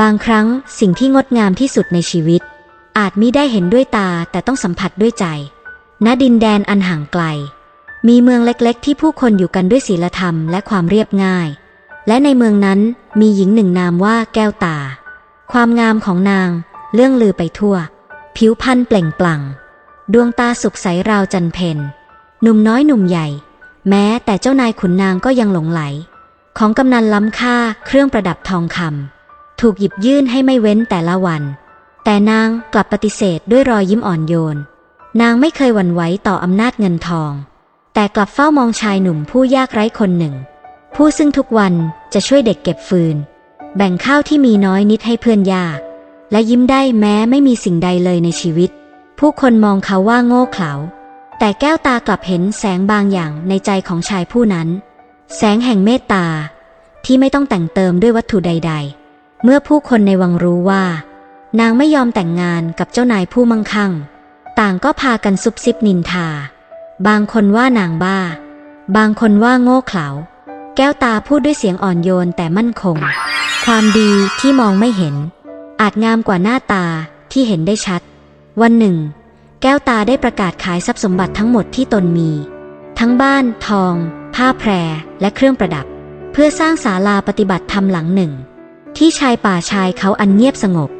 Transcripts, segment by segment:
บางครั้งสิ่งที่งดงามที่สุดในชีวิต อาจมิได้เห็นด้วยตาแต่ต้องสัมผัสด้วยใจ ณดินแดนอันห่างไกล มีเมืองเล็กๆ ที่ผู้คนอยู่กันด้วยศีลธรรมและความเรียบง่าย และในเมืองนั้นมีหญิงหนึ่งนามว่าแก้วตา ความงามของนางเรื่องลือไปทั่ว ผิวพรรณเปล่งปลั่ง ดวงตาสุขใสราวจันเพนหนุ่มน้อยหนุ่มใหญ่ แม้แต่เจ้านายขุนนางก็ยังหลงไหล ของกำนันล้ำค่าเครื่องประดับทองคำ ถูกหยิบยื่นให้ไม่เว้นแต่ละวัน แต่นางกลับปฏิเสธด้วยรอยยิ้มอ่อนโยน นางไม่เคยหวั่นไหวต่ออำนาจเงินทอง แต่กลับเฝ้ามองชายหนุ่มผู้ยากไร้คนหนึ่ง ผู้ซึ่งทุกวันจะช่วยเด็กเก็บฟืน แบ่งข้าวที่มีน้อยนิดให้เพื่อนยาก และยิ้มได้แม้ไม่มีสิ่งใดเลยในชีวิต ผู้คนมองเขาว่าโง่เขลาแต่แก้วตากลับเห็นแสงบางอย่างในใจของชายผู้นั้น แสงแห่งเมตตาที่ไม่ต้องแต่งเติมด้วยวัตถุใด ๆ เมื่อผู้คนในวังรู้ว่า นางไม่ยอมแต่งงานกับเจ้านายผู้มั่งคั่ง ต่างก็พากันซุบซิบนินทา บางคนว่านางบ้า บางคนว่าโง่เขลา แก้วตาพูดด้วยเสียงอ่อนโยนแต่มั่นคง ความดีที่มองไม่เห็น อาจงามกว่าหน้าตาที่เห็นได้ชัด วันหนึ่ง แก้วตาได้ประกาศขายทรัพย์สมบัติทั้งหมดที่ตนมี ทั้งบ้าน ทอง ผ้าแพรและเครื่องประดับ เพื่อสร้างศาลาปฏิบัติธรรมหลังหนึ่ง ที่ชายป่าชายเขาอันเงียบสงบ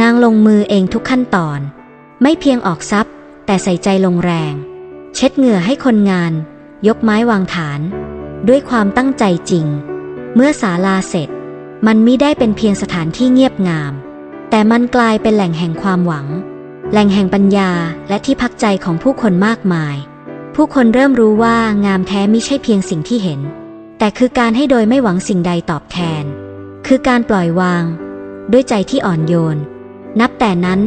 นางลงมือเองทุกขั้นตอน ไม่เพียงออกทรัพย์แต่ใส่ใจลงแรง เช็ดเหงื่อให้คนงาน ยกไม้วางฐาน ด้วยความตั้งใจจริง เมื่อศาลาเสร็จ มันมิได้เป็นเพียงสถานที่เงียบงาม แต่มันกลายเป็นแหล่งแห่งความหวัง แหล่งแห่งปัญญาและที่พักใจของผู้คนมากมาย ผู้คนเริ่มรู้ว่างามแท้ไม่ใช่เพียงสิ่งที่เห็น แต่คือการให้โดยไม่หวังสิ่งใดตอบแทน คือการปล่อยวาง ด้วยใจที่อ่อนโยน นับแต่นั้น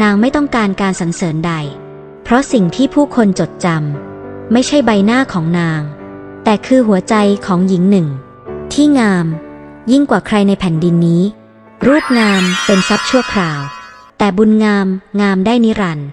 นางไม่ต้องการการสรรเสริญใด เพราะสิ่งที่ผู้คนจดจำไม่ใช่ใบหน้าของนาง แต่คือหัวใจของหญิงหนึ่ง ที่งาม ยิ่งกว่าใครในแผ่นดินนี้ รูปงามเป็นทรัพย์ชั่วคราว แต่บุญงามงามได้นิรันดร์